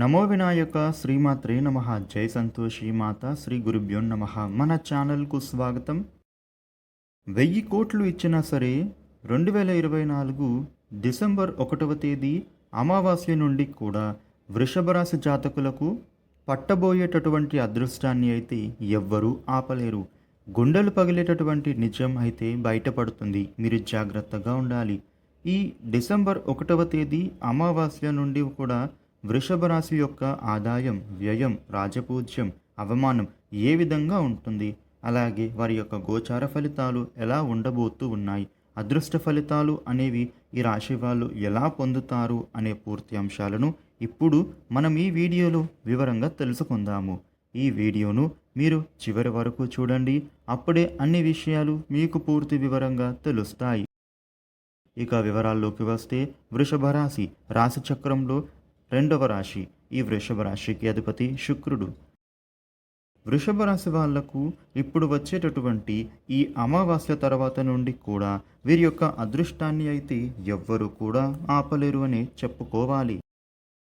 నమో వినాయక శ్రీమాత్రే నమ. జై సంతోషి మాత శ్రీ గురుభ్యో నమ. మన ఛానల్కు స్వాగతం. వెయ్యి కోట్లు ఇచ్చినా సరే రెండు వేల ఇరవై నాలుగు డిసెంబర్ ఒకటవ తేదీ అమావాస్య నుండి కూడా వృషభ రాశి జాతకులకు పట్టబోయేటటువంటి అదృష్టాన్ని అయితే ఎవ్వరూ ఆపలేరు. గుండెలు పగిలేటటువంటి నిజం అయితే బయటపడుతుంది. మీరు జాగ్రత్తగా ఉండాలి. ఈ డిసెంబర్ ఒకటవ తేదీ అమావాస్య నుండి కూడా వృషభ రాశి యొక్క ఆదాయం వ్యయం రాజపూజ్యం అవమానం ఏ విధంగా ఉంటుంది? అలాగే వారి యొక్క గోచార ఫలితాలు ఎలా ఉండబోతూ ఉన్నాయి? అదృష్ట ఫలితాలు అనేవి ఈ రాశి వాళ్ళు ఎలా పొందుతారు అనే పూర్తి అంశాలను ఇప్పుడు మనం ఈ వీడియోలో వివరంగా తెలుసుకుందాము. ఈ వీడియోను మీరు చివరి వరకు చూడండి. అప్పుడే అన్ని విషయాలు మీకు పూర్తి వివరంగా తెలుస్తాయి. ఇక వివరాల్లోకి వస్తే వృషభ రాశి రాశిచక్రంలో రెండవ రాశి ఈ వృషభ రాశికి అధిపతి శుక్రుడు. వృషభ రాశి వాళ్ళకు ఇప్పుడు వచ్చేటటువంటి ఈ అమావాస్య తర్వాత నుండి కూడా వీరి యొక్క అదృష్టాన్ని అయితే ఎవ్వరూ కూడా ఆపలేరు అని చెప్పుకోవాలి.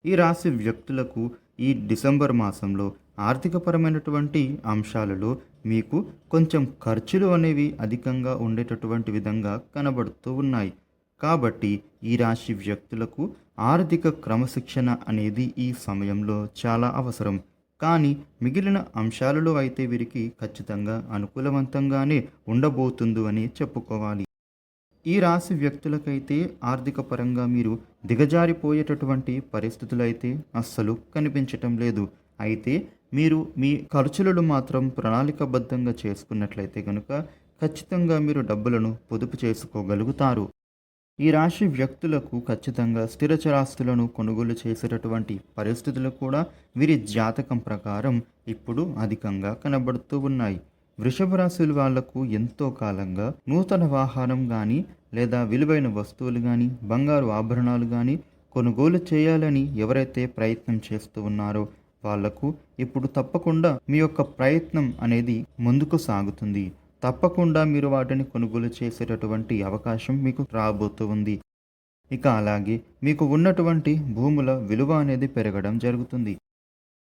ఈ రాశి వ్యక్తులకు ఈ డిసెంబర్ మాసంలో ఆర్థికపరమైనటువంటి అంశాలలో మీకు కొంచెం ఖర్చులు అనేవి అధికంగా ఉండేటటువంటి విధంగా కనబడుతూ ఉన్నాయి. కాబట్టి ఈ రాశి వ్యక్తులకు ఆర్థిక క్రమశిక్షణ అనేది ఈ సమయంలో చాలా అవసరం. కానీ మిగిలిన అంశాలలో అయితే వీరికి ఖచ్చితంగా అనుకూలవంతంగానే ఉండబోతుంది అని చెప్పుకోవాలి. ఈ రాశి వ్యక్తులకైతే ఆర్థిక పరంగా మీరు దిగజారిపోయేటటువంటి పరిస్థితులు అయితే అస్సలు కనిపించటం లేదు. అయితే మీరు మీ ఖర్చులను మాత్రం ప్రణాళికబద్ధంగా చేసుకున్నట్లయితే కనుక ఖచ్చితంగా మీరు డబ్బులను పొదుపు చేసుకోగలుగుతారు. ఈ రాశి వ్యక్తులకు ఖచ్చితంగా స్థిర చరాస్తులను కొనుగోలు చేసేటటువంటి పరిస్థితులు కూడా వీరి జాతకం ప్రకారం ఇప్పుడు అధికంగా కనబడుతూ ఉన్నాయి. వృషభ రాశుల వాళ్ళకు ఎంతో కాలంగా నూతన వాహనం కానీ లేదా విలువైన వస్తువులు కానీ బంగారు ఆభరణాలు కానీ కొనుగోలు చేయాలని ఎవరైతే ప్రయత్నం చేస్తూ ఉన్నారో వాళ్ళకు ఇప్పుడు తప్పకుండా మీ యొక్క ప్రయత్నం అనేది ముందుకు సాగుతుంది. తప్పకుండా మీరు వాటిని కొనుగోలు చేసేటటువంటి అవకాశం మీకు రాబోతుంది. ఇక అలాగే మీకు ఉన్నటువంటి భూముల విలువ అనేది పెరగడం జరుగుతుంది.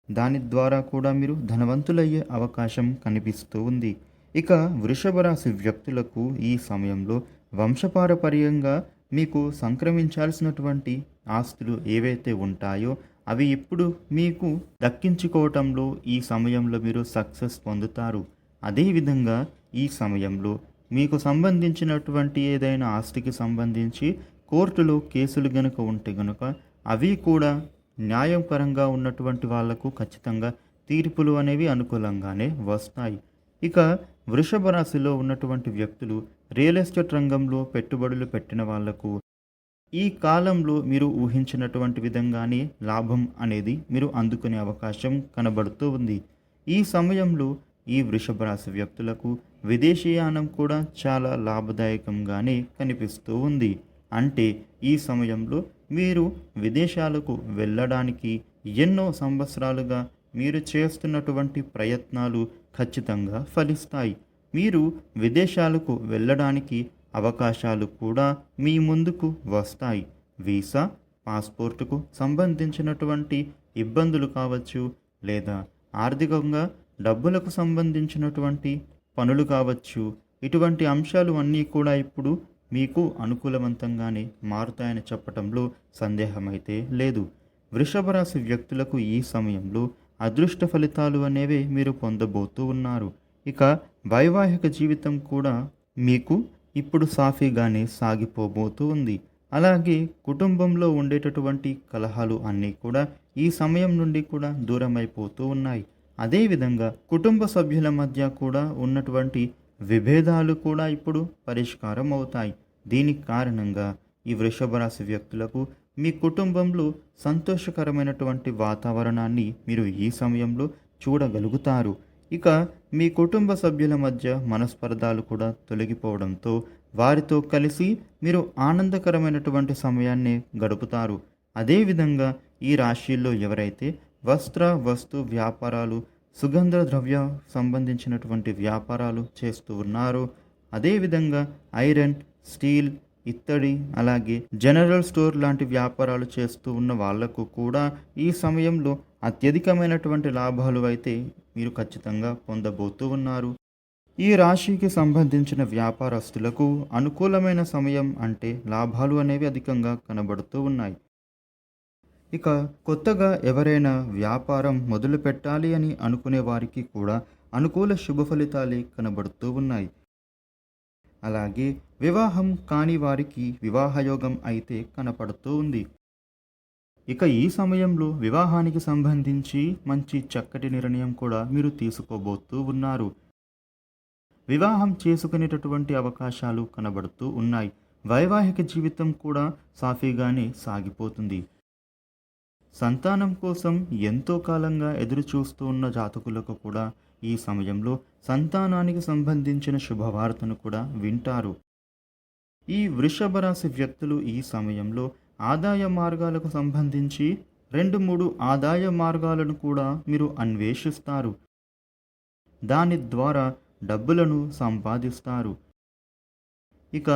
దాని ద్వారా కూడా మీరు ధనవంతులయ్యే అవకాశం కనిపిస్తూ ఉంది. ఇక వృషభ రాశి వ్యక్తులకు ఈ సమయంలో వంశపారపర్యంగా మీకు సంక్రమించాల్సినటువంటి ఆస్తులు ఏవైతే ఉంటాయో అవి ఇప్పుడు మీకు దక్కించుకోవటంలో ఈ సమయంలో మీరు సక్సెస్ పొందుతారు. అదేవిధంగా ఈ సమయంలో మీకు సంబంధించినటువంటి ఏదైనా ఆస్తికి సంబంధించి కోర్టులో కేసులు గనుక ఉంటే గనుక అవి కూడా న్యాయపరంగా ఉన్నటువంటి వాళ్ళకు ఖచ్చితంగా తీర్పులు అనేవి అనుకూలంగానే వస్తాయి. ఇక వృషభ రాశిలో ఉన్నటువంటి వ్యక్తులు రియల్ ఎస్టేట్ రంగంలో పెట్టుబడులు పెట్టిన వాళ్ళకు ఈ కాలంలో మీరు ఊహించినటువంటి విధంగానే లాభం అనేది మీరు అందుకునే అవకాశం కనబడుతూ ఉంది. ఈ సమయంలో ఈ వృషభ రాశి వ్యక్తులకు విదేశీయానం కూడా చాలా లాభదాయకంగానే కనిపిస్తూ ఉంది. అంటే ఈ సమయంలో మీరు విదేశాలకు వెళ్ళడానికి ఎన్నో సంవత్సరాలుగా మీరు చేస్తున్నటువంటి ప్రయత్నాలు ఖచ్చితంగా ఫలిస్తాయి. మీరు విదేశాలకు వెళ్ళడానికి అవకాశాలు కూడా మీ ముందుకు వస్తాయి. వీసా పాస్పోర్టుకు సంబంధించినటువంటి ఇబ్బందులు కావచ్చు లేదా ఆర్థికంగా డబ్బులకు సంబంధించినటువంటి పనులు కావచ్చు ఇటువంటి అంశాలు అన్నీ కూడా ఇప్పుడు మీకు అనుకూలవంతంగానే మారుతాయని చెప్పటంలో సందేహమైతే లేదు. వృషభ రాశి వ్యక్తులకు ఈ సమయంలో అదృష్ట ఫలితాలు అనేవి మీరు పొందబోతూ ఉన్నారు. ఇక వైవాహిక జీవితం కూడా మీకు ఇప్పుడు సాఫీగానే సాగిపోబోతూ ఉంది. అలాగే కుటుంబంలో ఉండేటటువంటి కలహాలు అన్నీ కూడా ఈ సమయం నుండి కూడా దూరమైపోతూ ఉన్నాయి. అదేవిధంగా కుటుంబ సభ్యుల మధ్య కూడా ఉన్నటువంటి విభేదాలు కూడా ఇప్పుడు పరిష్కారం అవుతాయి. దీనికి కారణంగా ఈ వృషభ రాశి వ్యక్తులకు మీ కుటుంబంలో సంతోషకరమైనటువంటి వాతావరణాన్ని మీరు ఈ సమయంలో చూడగలుగుతారు. ఇక మీ కుటుంబ సభ్యుల మధ్య మనస్పర్ధాలు కూడా తొలగిపోవడంతో వారితో కలిసి మీరు ఆనందకరమైనటువంటి సమయాన్ని గడుపుతారు. అదేవిధంగా ఈ రాశిల్లో ఎవరైతే వస్త్ర వస్తు వ్యాపారాలు సుగంధ ద్రవ్య సంబంధించినటువంటి వ్యాపారాలు చేస్తూ ఉన్నారు. అదేవిధంగా ఐరన్ స్టీల్ ఇత్తడి అలాగే జనరల్ స్టోర్ లాంటి వ్యాపారాలు చేస్తూ ఉన్న వాళ్ళకు కూడా ఈ సమయంలో అత్యధికమైనటువంటి లాభాలు అయితే మీరు ఖచ్చితంగా పొందబోతూ ఉన్నారు. ఈ రాశికి సంబంధించిన వ్యాపారస్తులకు అనుకూలమైన సమయం అంటే లాభాలు అనేవి అధికంగా కనబడుతూ ఉన్నాయి. ఇక కొత్తగా ఎవరైనా వ్యాపారం మొదలు పెట్టాలి అని అనుకునే వారికి కూడా అనుకూల శుభ ఫలితాలే కనబడుతూ ఉన్నాయి. అలాగే వివాహం కాని వారికి వివాహయోగం అయితే కనపడుతూ ఉంది. ఇక ఈ సమయంలో వివాహానికి సంబంధించి మంచి చక్కటి నిర్ణయం కూడా మీరు తీసుకోబోతూ ఉన్నారు. వివాహం చేసుకునేటటువంటి అవకాశాలు కనబడుతూ ఉన్నాయి. వైవాహిక జీవితం కూడా సాఫీగానే సాగిపోతుంది. సంతానం కోసం ఎంతో కాలంగా ఎదురు చూస్తూ ఉన్న జాతకులకు కూడా ఈ సమయంలో సంతానానికి సంబంధించిన శుభవార్తను కూడా వింటారు. ఈ వృషభ రాశి వ్యక్తులు ఈ సమయంలో ఆదాయ మార్గాలకు సంబంధించి రెండు మూడు ఆదాయ మార్గాలను కూడా మీరు అన్వేషిస్తారు. దాని ద్వారా డబ్బులను సంపాదిస్తారు. ఇక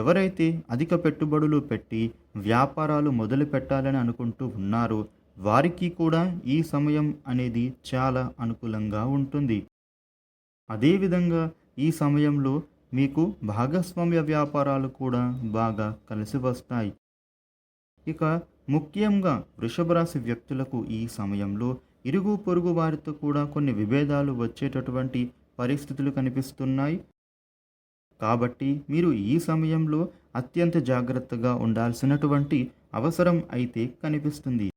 ఎవరైతే అధిక పెట్టుబడులు పెట్టి వ్యాపారాలు మొదలు పెట్టాలని అనుకుంటూ ఉన్నారో వారికి కూడా ఈ సమయం అనేది చాలా అనుకూలంగా ఉంటుంది. అదేవిధంగా ఈ సమయంలో మీకు భాగస్వామ్య వ్యాపారాలు కూడా బాగా కలిసి వస్తాయి. ఇక ముఖ్యంగా వృషభ రాశి వ్యక్తులకు ఈ సమయంలో ఇరుగు పొరుగు వారితో కూడా కొన్ని విభేదాలు వచ్చేటటువంటి పరిస్థితులు కనిపిస్తున్నాయి. కాబట్టి మీరు ఈ సమయంలో అత్యంత జాగ్రత్తగా ఉండాల్సినటువంటి అవసరం అయితే కనిపిస్తుంది.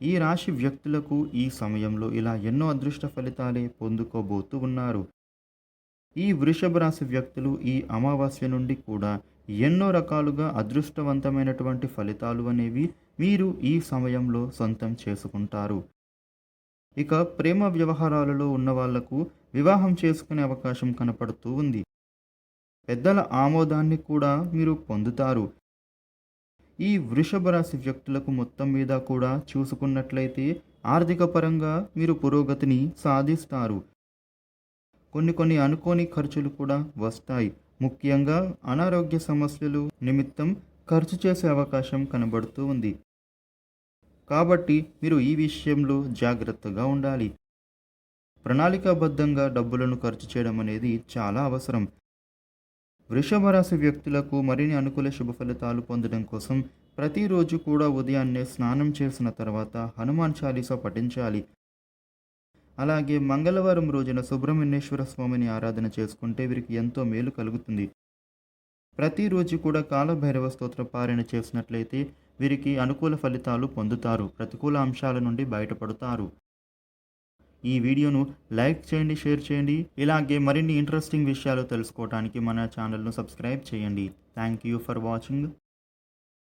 ఈ రాశి వ్యక్తులకు ఈ సమయంలో ఇలా ఎన్నో అదృష్ట ఫలితాలే పొందుకోబోతూ ఉన్నారు. ఈ వృషభ రాశి వ్యక్తులు ఈ అమావాస్య నుండి కూడా ఎన్నో రకాలుగా అదృష్టవంతమైనటువంటి ఫలితాలు అనేవి మీరు ఈ సమయంలో సొంతం చేసుకుంటారు. ఇక ప్రేమ వ్యవహారాలలో ఉన్న వాళ్ళకు వివాహం చేసుకునే అవకాశం కనపడుతూ ఉంది. పెద్దల ఆమోదాన్ని కూడా మీరు పొందుతారు. ఈ వృషభ రాశి వ్యక్తులకు మొత్తం మీద కూడా చూసుకున్నట్లయితే ఆర్థిక పరంగా మీరు పురోగతిని సాధిస్తారు. కొన్ని కొన్ని అనుకోని ఖర్చులు కూడా వస్తాయి. ముఖ్యంగా అనారోగ్య సమస్యలు నిమిత్తం ఖర్చు చేసే అవకాశం కనబడుతూ ఉంది. కాబట్టి మీరు ఈ విషయంలో జాగ్రత్తగా ఉండాలి. ప్రణాళికాబద్ధంగా డబ్బులను ఖర్చు చేయడం అనేది చాలా అవసరం. వృషభ రాశి వ్యక్తులకు మరిన్ని అనుకూల శుభ ఫలితాలు పొందడం కోసం ప్రతిరోజు కూడా ఉదయాన్నే స్నానం చేసిన తర్వాత హనుమాన్ చాలీసా పఠించాలి. అలాగే మంగళవారం రోజున సుబ్రహ్మణ్యేశ్వర స్వామిని ఆరాధన చేసుకుంటే వీరికి ఎంతో మేలు కలుగుతుంది. ప్రతిరోజు కూడా కాలభైరవ స్తోత్ర పారాయణ చేసినట్లయితే వీరికి అనుకూల ఫలితాలు పొందుతారు. ప్రతికూల అంశాల నుండి బయటపడతారు. ఈ వీడియోను లైక్ చేయండి షేర్ చేయండి. ఇలాగే మరిన్ని ఇంట్రెస్టింగ్ విషయాలు తెలుసుకోవడానికి మన ఛానల్ను సబ్స్క్రైబ్ చేయండి. Thank you for watching